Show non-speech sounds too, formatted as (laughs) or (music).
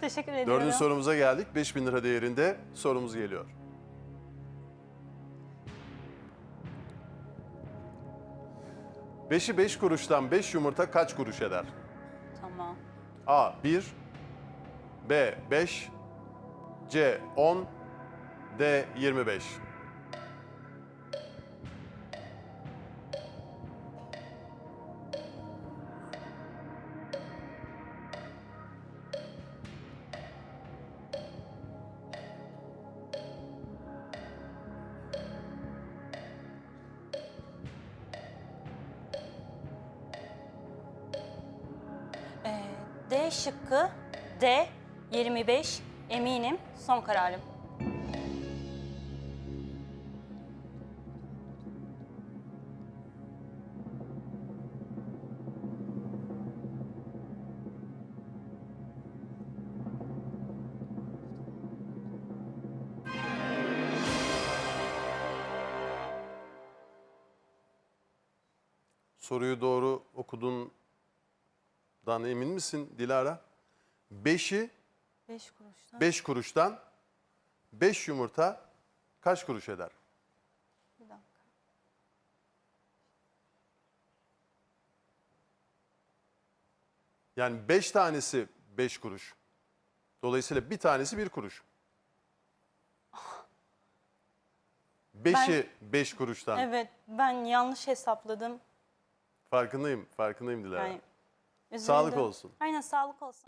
Teşekkür ediyorum. Dördüncü sorumuza geldik. 5000 lira değerinde sorumuz geliyor. Beşi 5 kuruştan 5 yumurta kaç kuruş eder? Tamam. A 1 B 5 C 10 D 25 D şıkkı D 25 eminim son kararım. Soruyu doğru okuduğundan emin misin Dilara? 5'i 5 kuruştan. 5 kuruştan 5 yumurta kaç kuruş eder? Bir dakika. Yani 5 tanesi 5 kuruş. Dolayısıyla bir tanesi 1 kuruş. (laughs) 5'i 5 kuruştan. Evet ben yanlış hesapladım. Farkındayım, farkındayım Dilara. Yani üzüldüm. Sağlık olsun. Aynen sağlık olsun.